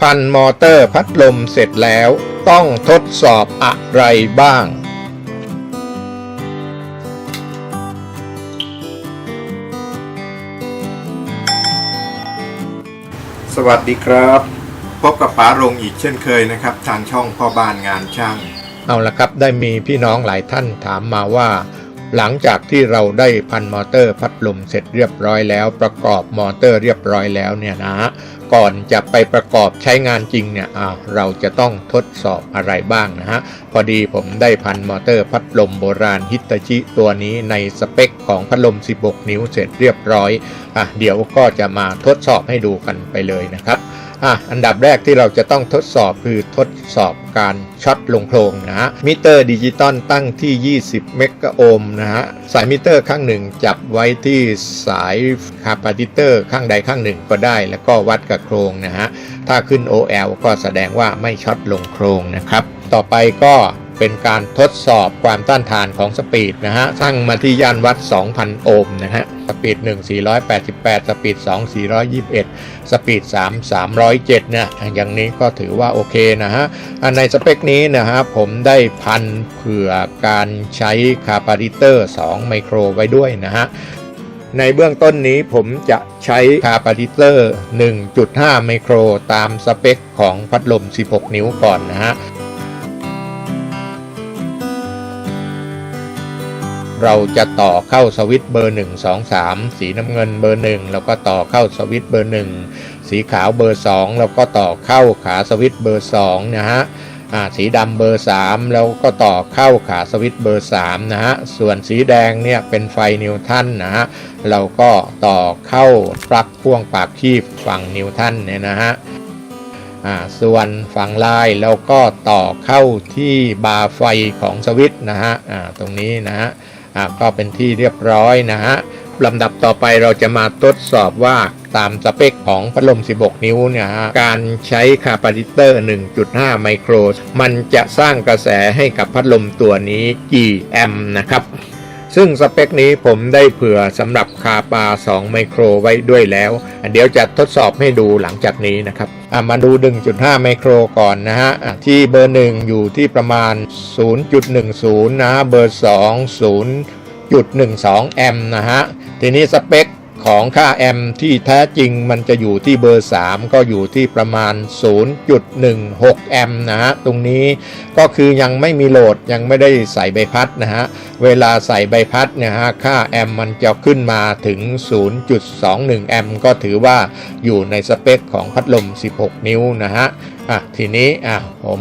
พันมอเตอร์พัดลมเสร็จแล้วต้องทดสอบอะไรบ้าง สวัสดีครับ พบกับป๋ารงอีกเช่นเคยนะครับ ทางช่องพ่อบ้านงานช่าง เอาละครับได้มีพี่น้องหลายท่านถามมาว่า หลังจากที่เราได้พันมอเตอร์พัดลมเสร็จเรียบร้อยแล้ว ประกอบมอเตอร์เรียบร้อยแล้วเนี่ยนะก่อนจะไปประกอบใช้งานจริงเนี่ยเราจะต้องทดสอบอะไรบ้างนะฮะ พอดีผมได้พันมอเตอร์พัดลมโบราณฮิตาชิตัวนี้ในสเปคของพัดลม 16 นิ้วเสร็จเรียบร้อยอะเดี๋ยวก็จะมาทดสอบให้ดูกันไปเลยนะครับ อะอันดับแรกที่เราจะต้องทดสอบคือทดสอบการช็อตลงโพรงนะฮะมิเตอร์ดิจิตอลตั้งที่ 20 เมกะโอห์มนะฮะสายมิเตอร์ข้างหนึ่งจับไว้ที่สายคาปาติเตอร์ข้างใดข้างหนึ่งก็ได้ แล้วก็วัดกับโครงนะฮะถ้าขึ้น OL ก็แสดงว่าไม่ช็อตลงโครงนะครับ ต่อไปก็ เป็นการทดสอบความต้านทานของสปีดนะฮะตั้างมาที่ย่านวัด 2,000 โอห์มนะฮะสปีด 1 488 สปีด 2 421 สปีด 3 307เนี่ยอย่างนี้ก็ถือว่าโอเคนะฮะอันในสเปคนี้นะฮะผมได้พันเผื่อการใช้คาปาริเตอร์ 2 ไมโครไว้ด้วยนะฮะในเบื้องต้นนี้ผมจะใช้คาปาริเตอร์ 1.5 ไมโครตามสเปคของพัดลม 16 นิ้วก่อนนะฮะ เราจะต่อเข้าสวิตช์เบอร์ 1 2 3 สีน้ำเงินเบอร์ 1 แล้วก็ต่อเข้าสวิตช์เบอร์ 1 สีขาวเบอร์ 2 แล้วก็ต่อเข้าขาสวิตช์เบอร์ 2 นะฮะสีดำเบอร์ 3 แล้วก็ต่อเข้าขาสวิตช์เบอร์ 3 นะฮะ ส่วนสีแดงเนี่ยเป็นไฟนิวตันนะฮะ เราก็ต่อเข้าปลั๊กพ่วงปากคีบฝั่งนิวตันเนี่ยนะฮะส่วนฝั่งลายเราก็ต่อเข้าที่บาร์ไฟของสวิตช์นะฮะตรงนี้นะฮะ อ่าก็เป็นที่เรียบร้อยนะฮะลำดับต่อไปเราจะมาทดสอบว่าตามสเปคของพัดลม 16 นิ้วเนี่ยฮะการใช้คาปาซิเตอร์ 1.5 ไมโคร มันจะสร้างกระแสให้กับพัดลมตัวนี้กี่แอมป์นะครับ ซึ่งสเปคนี้ผมได้เผื่อสำหรับคาปา 2 ไมโครไว้ด้วยแล้ว เดี๋ยวจะทดสอบให้ดูหลังจากนี้นะครับมาดู 1.5 ไมโครก่อนนะฮะอะที่เบอร์ 1 อยู่ที่ประมาณ 0.10 นะฮะ เบอร์ 2 0.12 แอมป์นะฮะ ทีนี้สเปค ของค่าแอมป์ที่แท้จริงมันจะอยู่ที่เบอร์ 3 ก็อยู่ที่ประมาณ 0.16 แอมป์นะฮะ ตรงนี้ก็คือยังไม่มีโหลดยังไม่ได้ใส่ใบพัดนะฮะ เวลาใส่ใบพัดเนี่ยฮะ ค่าแอมป์มันจะขึ้นมาถึง 0.21 แอมป์ก็ถือว่าอยู่ในสเปคของพัดลม 16 นิ้วนะฮะ อะ ทีนี้อะผม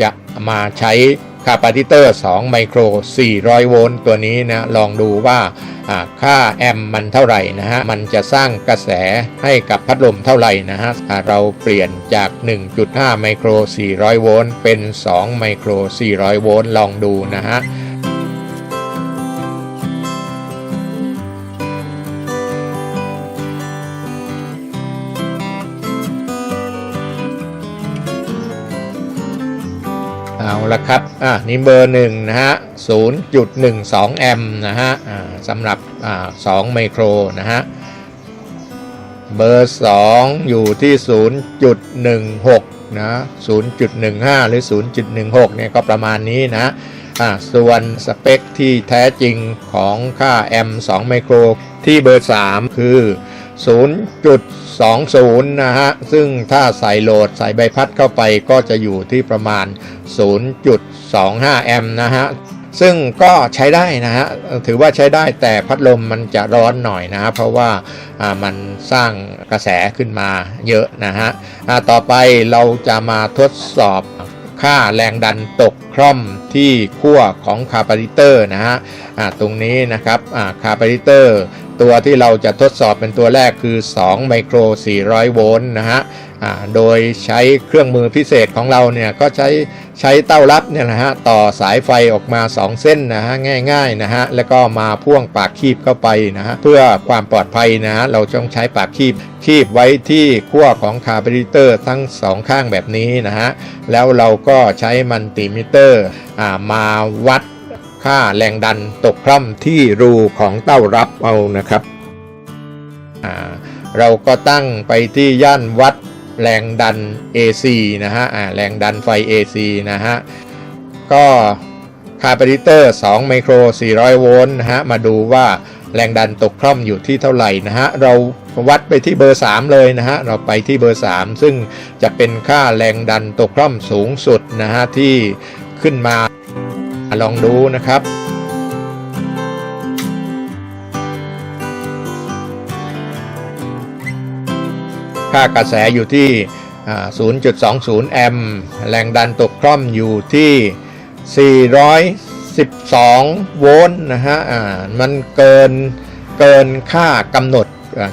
จะมาใช้ คาปาติเตอร์ 2 ไมโคร 400 โวลต์ตัวนี้นะลองดูว่าค่าแอมป์มันเท่าไหร่นะฮะ มันจะสร้างกระแสให้กับพัดลมเท่าไหร่นะฮะ เราเปลี่ยนจาก 1.5 ไมโคร 400 โวลต์เป็น 2 ไมโคร 400 โวลต์ลองดูนะฮะ เอาละครับ อ่านี่เบอร์หนึ่งนะฮะ0.12แอมป์นะฮะ อ่าสำหรับ อ่า2ไมโครนะฮะ เบอร์ 2 อยู่ที่ 0.16 นะ 0.15 หรือ 0.16 เนี่ยก็ประมาณนี้นะอ่าส่วนสเปคที่แท้จริงของค่าแอมป์2ไมโครที่เบอร์ 3 คือ 0. 20 นะฮะ ซึ่งถ้าใส่โหลดใส่ใบพัดเข้าไปก็จะอยู่ที่ประมาณ 0.25 แอมป์นะฮะ ซึ่งก็ใช้ได้นะฮะ ถือว่าใช้ได้แต่พัดลมมันจะร้อนหน่อยนะฮะ เพราะว่าอ่ามันสร้างกระแสขึ้นมาเยอะนะฮะอ่าต่อไปเราจะมาทดสอบค่าแรงดันตกคร่อมที่ขั้วของคาปาริเตอร์นะฮะอ่าตรงนี้นะครับอ่าคาปาริเตอร์ ตัวที่เราจะทดสอบเป็นตัวแรกคือ 2 ไมโคร 400 โวลต์นะฮะโดยใช้เครื่องมือพิเศษของเราเนี่ยก็ใช้ใช้เต้ารับเนี่ยนะฮะต่อสายไฟออกมา 2 เส้นนะฮะง่ายๆนะฮะแล้วก็มาพ่วงปากคีบเข้าไปนะฮะเพื่อความปลอดภัยนะฮะเราต้องใช้ปากคีบคีบไว้ที่ขั้วของคาร์บอเรเตอร์ทั้งสองข้างแบบนี้นะฮะแล้วเราก็ใช้มันติมิเตอร์อมาวัด ค่าแรงดันตกคร่ำที่รูของเต้ารับเอานะครับ เราก็ตั้งไปที่ย่านวัดแรงดัน AC นะฮะแรงดันไฟ AC นะฮะ ก็คาร์บ u ริเตอร์ 2 ไมโคร 400 โวลต์นะฮะ มาดูว่าแรงดันตกคล่อมอยู่ที่เท่าไหร่นะฮะ เราวัดไปที่เบอร์ 3 เลยนะฮะ เราไปที่เบอร์ 3 ซึ่งจะเป็นค่าแรงดันตกคล่อมสูงสุดนะฮะที่ขึ้นมา ลองดูนะครับค่ากระแสอยู่ที่ 0.20 แอมป์ แรงดันตกคล่อมอยู่ที่ 412 โวลต์นะฮะมันเกินเกินค่ากำหนด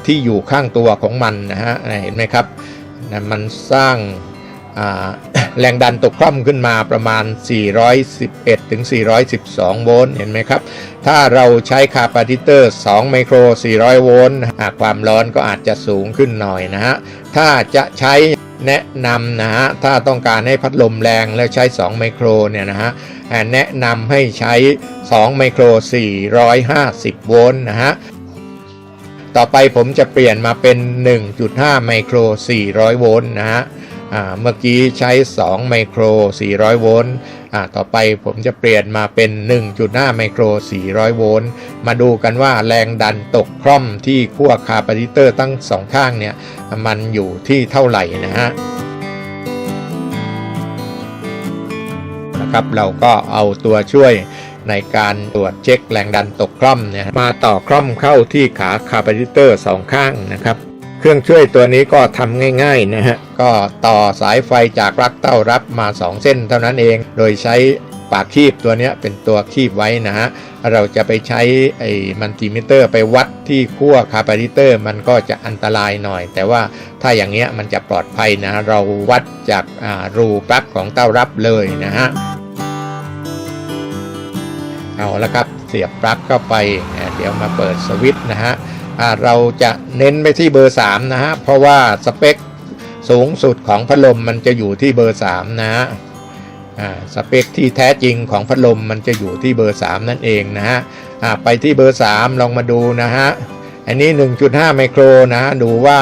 ที่อยู่ข้างตัวของมันนะฮะเห็นไหมครับ มันสร้าง แรงดันตกคล่อมขึ้นมาประมาณ 411 ถึง 412 โวลต์เห็นไหมครับ ถ้าเราใช้คาปาซิเตอร์ 2 ไมโคร 400 โวลต์ความร้อนก็อาจจะสูงขึ้นหน่อยนะฮะ ถ้าจะใช้แนะนำนะฮะ ถ้าต้องการให้พัดลมแรงแล้วใช้ 2 ไมโครเนี่ยนะฮะ แนะนำให้ใช้ 2 ไมโคร 450 โวลต์นะฮะต่อไปผมจะเปลี่ยนมาเป็น 1.5 ไมโคร 400 โวลต์นะฮะ เมื่อกี้ใช้ 2 ไมโคร 400 โวลต์ต่อไปผมจะเปลี่ยนมาเป็น 1.5 ไมโคร 400 โวลต์ มาดูกันว่าแรงดันตกคล่อมที่ขั้วคาปาซิเตอร์ตั้งสองข้างเนี่ย มันอยู่ที่เท่าไหร่นะฮะนะครับเราก็เอาตัวช่วยในการตรวจเช็คแรงดันตกคล่อมเนี่ยมาต่อคล่อมเข้าที่ขาคาปาซิเตอร์สองข้างนะครับ เครื่องช่วยตัวนี้ก็ทำง่ายๆนะฮะ ก็ต่อสายไฟจากรักเต้ารับมา 2 เส้นเท่านั้นเอง โดยใช้ปากคีบตัวนี้เป็นตัวคีบไว้นะฮะ เราจะไปใช้ไอ้มัลติมิเตอร์ไปวัดที่ขั้วคาปาซิเตอร์มันก็จะอันตรายหน่อย แต่ว่าถ้าอย่างเงี้ยมันจะปลอดภัยนะ เราวัดจาการูปลั๊กของเต้ารับเลยนะฮะ เอาละครับเสียบปลั๊กเข้าไป เดี๋ยวมาเปิดสวิตช์นะฮะ เราจะเน้นไปที่เบอร์ 3 นะฮะ เพราะว่าสเปคสูงสุดของพัดลมมันจะอยู่ที่เบอร์ 3 นะฮะสเปคที่แท้จริงของพัดลมมันจะอยู่ที่เบอร์ 3 นั่นเองนะฮะไปที่เบอร์ 3 ลองมาดูนะฮะ อันนี้ 1.5 ไมโครนะฮะ ดูว่า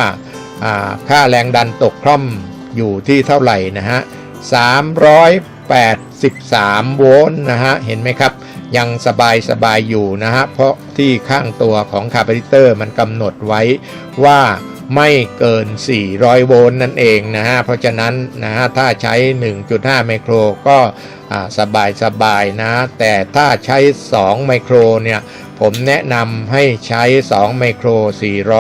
อ่าค่าแรงดันตกคล่อมอยู่ที่เท่าไหร่นะฮะ383 โวลต์นะฮะ เห็นไหมครับ ยังสบายสบายอยู่นะฮะ เพราะที่ข้างตัวของคาร์บ u ริเตอร์มันกำหนดไว้ว่าไม่เกิน 400 โวลต์นั่นเองนะฮะ เพราะฉะนั้นนะฮะ ถ้าใช้ 1.5 ไมโครก็สบายสบายนะ แต่ถ้าใช้ 2 ไมโครเนี่ย ผมแนะนำให้ใช้ 2 ไมโคร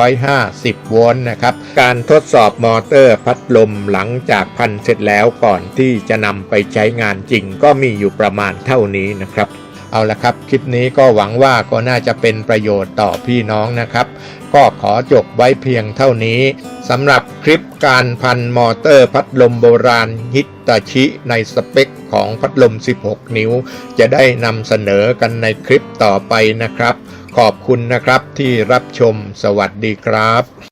450 โวลต์นะครับ การทดสอบมอเตอร์พัดลมหลังจากพันเสร็จแล้วก่อนที่จะนำไปใช้งานจริงก็มีอยู่ประมาณเท่านี้นะครับ เอาละครับ คลิปนี้ก็หวังว่าก็น่าจะเป็นประโยชน์ต่อพี่น้องนะครับ ก็ขอจบไว้เพียงเท่านี้สำหรับคลิปการพันมอเตอร์พัดลมโบราณฮิตาชิในสเปคของพัดลม 16 นิ้ว จะได้นำเสนอกันในคลิปต่อไปนะครับ ขอบคุณนะครับที่รับชมสวัสดีครับ